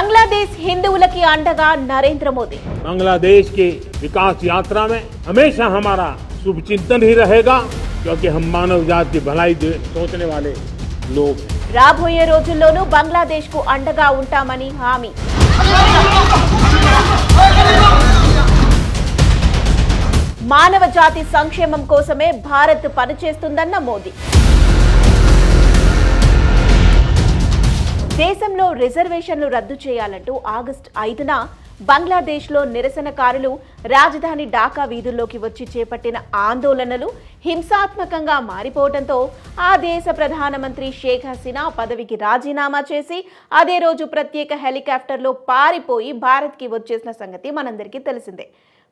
బంగ్లాదేశ్ హిందువులకి అండగా నరేంద్ర మోదీ बांग्लादेश की विकास यात्रा में हमेशा हमारा शुभ चिंतन ही रहेगा क्योंकि हम मानव जात की भलाई दे- सोचने वाले लोग हैं రాబోయే రోజుల్లోనూ బంగ్లాదేశ్ కు అండగా ఉంటామని హామీ మానవ జాతి సంక్షేమం కోసమే భారత్ పనిచేస్తుందన్న మోదీ రిజర్వేషన్లు రద్దు చేయాలంటూ ఆగస్టు ఐదున బంగ్లాదేశ్లో నిరసనకారులు రాజధాని ఢాకా వీధుల్లోకి వచ్చి చేపట్టిన ఆందోళనలు హింసాత్మకంగా మారిపోవడంతో ఆ దేశ ప్రధానమంత్రి షేక్ హసీనా పదవికి రాజీనామా చేసి అదే రోజు ప్రత్యేక హెలికాప్టర్లో పారిపోయి భారత్కి వచ్చేసిన సంగతి మనందరికీ తెలిసిందే.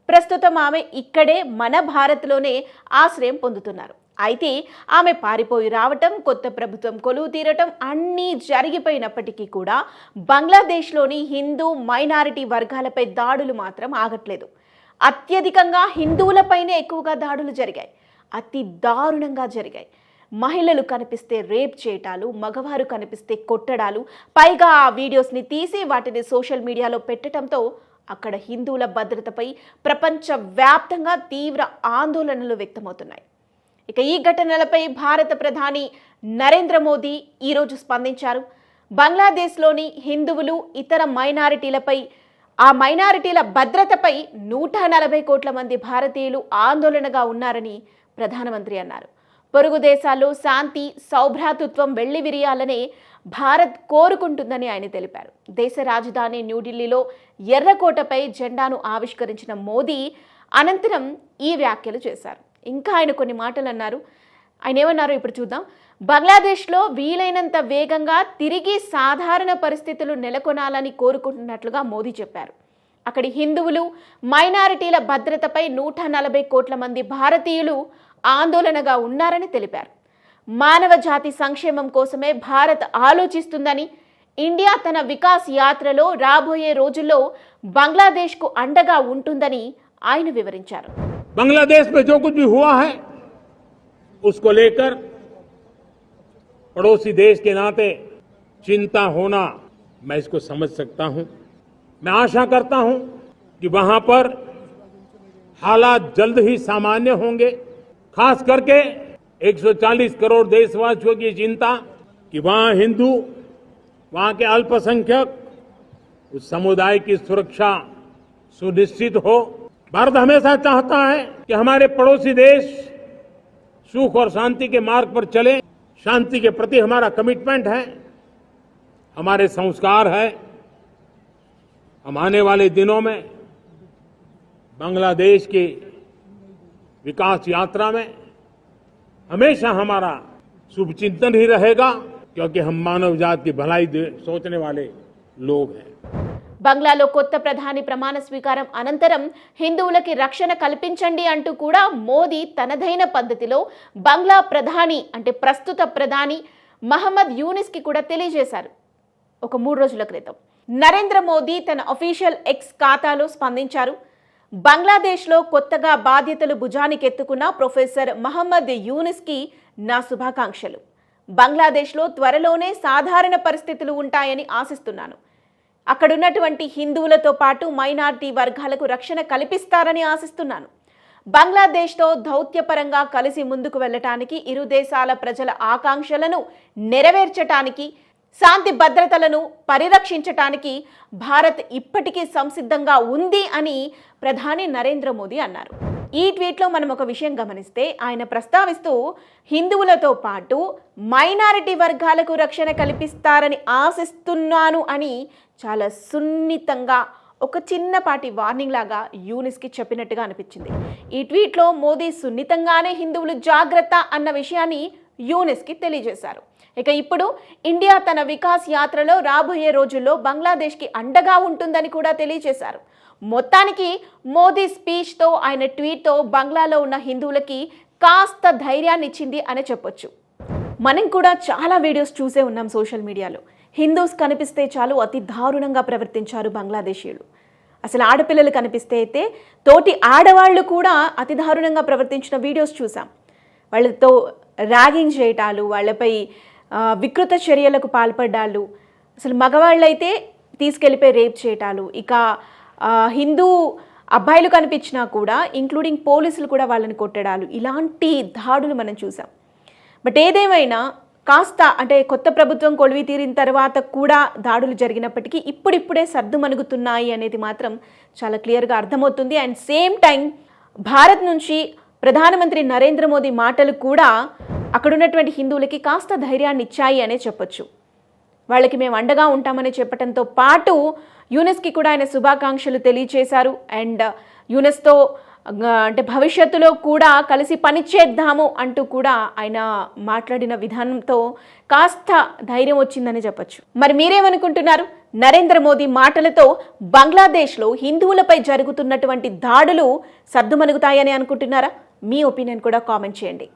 ప్రస్తుతం ఆమె ఇక్కడే మన భారత్లోనే ఆశ్రయం పొందుతున్నారు. అయితే ఆమె పారిపోయి రావటం కొత్త ప్రభుత్వం కొలువు తీరటం అన్నీ జరిగిపోయినప్పటికీ కూడా బంగ్లాదేశ్లోని హిందూ మైనారిటీ వర్గాలపై దాడులు మాత్రం ఆగట్లేదు. అత్యధికంగా హిందువులపైనే ఎక్కువగా దాడులు జరిగాయి. అతి దారుణంగా జరిగాయి. మహిళలు కనిపిస్తే రేప్ చేయటాలు మగవారు కనిపిస్తే కొట్టడాలు పైగా ఆ వీడియోస్ని తీసి వాటిని సోషల్ మీడియాలో పెట్టడంతో అక్కడ హిందువుల భద్రతపై ప్రపంచవ్యాప్తంగా తీవ్ర ఆందోళనలు వ్యక్తమవుతున్నాయి. ఇక ఈ ఘటనలపై భారత ప్రధాని నరేంద్ర మోదీ ఈరోజు స్పందించారు. బంగ్లాదేశ్లోని హిందువులు ఇతర మైనారిటీలపై ఆ మైనారిటీల భద్రతపై నూట నలభై కోట్ల మంది భారతీయులు ఆందోళనగా ఉన్నారని ప్రధానమంత్రి అన్నారు. పొరుగు దేశాల్లో శాంతి సౌభ్రాతృత్వం వెళ్ళి విరియాలనే భారత్ కోరుకుంటుందని ఆయన తెలిపారు. దేశ రాజధాని న్యూఢిల్లీలో ఎర్రకోటపై జెండాను ఆవిష్కరించిన మోదీ అనంతరం ఈ వ్యాఖ్యలు చేశారు. ఇంకా ఆయన కొన్ని మాటలు అన్నారు ఆయన ఏమన్నారు? ఇప్పుడు చూద్దాం. బంగ్లాదేశ్లో వీలైనంత వేగంగా తిరిగి సాధారణ పరిస్థితులు నెలకొనాలని కోరుకుంటున్నట్లుగా మోదీ చెప్పారు. అక్కడి హిందువులు మైనారిటీల భద్రతపై నూట నలభై కోట్ల మంది భారతీయులు ఆందోళనగా ఉన్నారని తెలిపారు. మానవ జాతి సంక్షేమం కోసమే భారత్ ఆలోచిస్తుందని ఇండియా తన వికాస్ యాత్రలో రాబోయే రోజుల్లో బంగ్లాదేశ్కు అండగా ఉంటుందని ఆయన వివరించారు. बांग्लादेश में जो कुछ भी हुआ है, उसको लेकर पड़ोसी देश के नाते चिंता होना मैं इसको समझ सकता हूँ। मैं आशा करता हूँ कि वहाँ पर हालात जल्द ही सामान्य होंगे। खास करके 140 करोड़ देशवासियों की चिंता कि वहाँ हिंदू, वहाँ के अल्पसंख्यक, उस समुदाय की सुरक्षा सुनिश्चित हो। भारत हमेशा चाहता है कि हमारे पड़ोसी देश सुख और शांति के मार्ग पर चले। शांति के प्रति हमारा कमिटमेंट है। हमारे संस्कार है। हम आने वाले दिनों में बांग्लादेश की विकास यात्रा में हमेशा हमारा शुभ चिंतन ही रहेगा, क्योंकि हम मानव जात की भलाई सोचने वाले लोग हैं। బంగ్లాలో కొత్త ప్రధాని ప్రమాణ స్వీకారం అనంతరం హిందువులకి రక్షణ కల్పించండి అంటూ కూడా మోదీ తనదైన పద్ధతిలో బంగ్లా ప్రధాని అంటే ప్రస్తుత ప్రధాని మహమ్మద్ యూనిస్కి కూడా తెలియజేశారు. ఒక మూడు రోజుల క్రితం నరేంద్ర మోదీ తన అఫీషియల్ ఎక్స్ ఖాతాలో స్పందించారు. బంగ్లాదేశ్లో కొత్తగా బాధ్యతలు భుజానికెత్తుకున్న ప్రొఫెసర్ మహమ్మద్ యూనిస్కి నా శుభాకాంక్షలు. బంగ్లాదేశ్లో త్వరలోనే సాధారణ పరిస్థితులు ఉంటాయని ఆశిస్తున్నాను. అక్కడున్నటువంటి హిందువులతో పాటు మైనార్టీ వర్గాలకు రక్షణ కల్పిస్తారని ఆశిస్తున్నాను. బంగ్లాదేశ్తో దౌత్యపరంగా కలిసి ముందుకు వెళ్ళటానికి ఇరు దేశాల ప్రజల ఆకాంక్షలను నెరవేర్చటానికి శాంతి భద్రతలను పరిరక్షించటానికి భారత్ ఇప్పటికీ సంసిద్ధంగా ఉంది అని ప్రధాని నరేంద్ర మోదీ అన్నారు. ఈ ట్వీట్లో మనం ఒక విషయం గమనిస్తే ఆయన ప్రస్తావిస్తూ హిందువులతో పాటు మైనారిటీ వర్గాలకు రక్షణ కల్పిస్తారని ఆశిస్తున్నాను అని చాలా సున్నితంగా ఒక చిన్నపాటి వార్నింగ్ లాగా యూనిస్కి చెప్పినట్టుగా అనిపించింది. ఈ ట్వీట్లో మోదీ సున్నితంగానే హిందువులు జాగ్రత్త అన్న విషయాన్ని యూనిస్కి తెలియజేశారు. ఇక ఇప్పుడు ఇండియా తన వికాస్ యాత్రలో రాబోయే రోజుల్లో బంగ్లాదేశ్కి అండగా ఉంటుందని కూడా తెలియజేశారు. మొత్తానికి మోదీ స్పీచ్తో ఆయన ట్వీట్తో బంగ్లాలో ఉన్న హిందువులకి కాస్త ధైర్యాన్ని ఇచ్చింది అని చెప్పొచ్చు. మనం కూడా చాలా వీడియోస్ చూసే ఉన్నాం సోషల్ మీడియాలో హిందూస్ కనిపిస్తే చాలు అతి దారుణంగా ప్రవర్తించారు బంగ్లాదేశీయులు. అసలు ఆడపిల్లలు కనిపిస్తే అయితే తోటి ఆడవాళ్ళు కూడా అతి దారుణంగా ప్రవర్తించిన వీడియోస్ చూసాం. వాళ్ళతో ర్యాగింగ్ చేయటాలు వాళ్ళపై వికృత చర్యలకు పాల్పడ్డాలు అసలు మగవాళ్ళైతే తీసుకెళ్ళిపోయి రేప్ చేయటాలు. ఇక హిందూ అబ్బాయిలు కనిపించినా కూడా ఇంక్లూడింగ్ పోలీసులు కూడా వాళ్ళని కొట్టడాలు. ఇలాంటి దాడులు మనం చూసాం. బట్ ఏదేమైనా కాస్త అంటే కొత్త ప్రభుత్వం కొలివి తీరిన తర్వాత కూడా దాడులు జరిగినప్పటికీ ఇప్పుడిప్పుడే సర్దుమణుగుతున్నాయి అనేది మాత్రం చాలా క్లియర్గా అర్థమవుతుంది. అండ్ సేమ్ టైం భారత్ నుంచి ప్రధానమంత్రి నరేంద్ర మోదీ మాటలు కూడా అక్కడున్నటువంటి హిందువులకి కాస్త ధైర్యాన్ని ఇచ్చాయి అనే చెప్పొచ్చు. వాళ్ళకి మేము అండగా ఉంటామని చెప్పడంతో పాటు యూనెస్కి కూడా ఆయన శుభాకాంక్షలు తెలియచేశారు. అండ్ యూనెస్తో అంటే భవిష్యత్తులో కూడా కలిసి పనిచేద్దాము అంటూ కూడా ఆయన మాట్లాడిన విధానంతో కాస్త ధైర్యం వచ్చిందని చెప్పొచ్చు. మరి మీరేమనుకుంటున్నారు? నరేంద్ర మోదీ మాటలతో బంగ్లాదేశ్లో హిందువులపై జరుగుతున్నటువంటి దాడులు సర్దుమణుగుతాయని అనుకుంటున్నారా? మీ ఒపీనియన్ కూడా కామెంట్ చేయండి.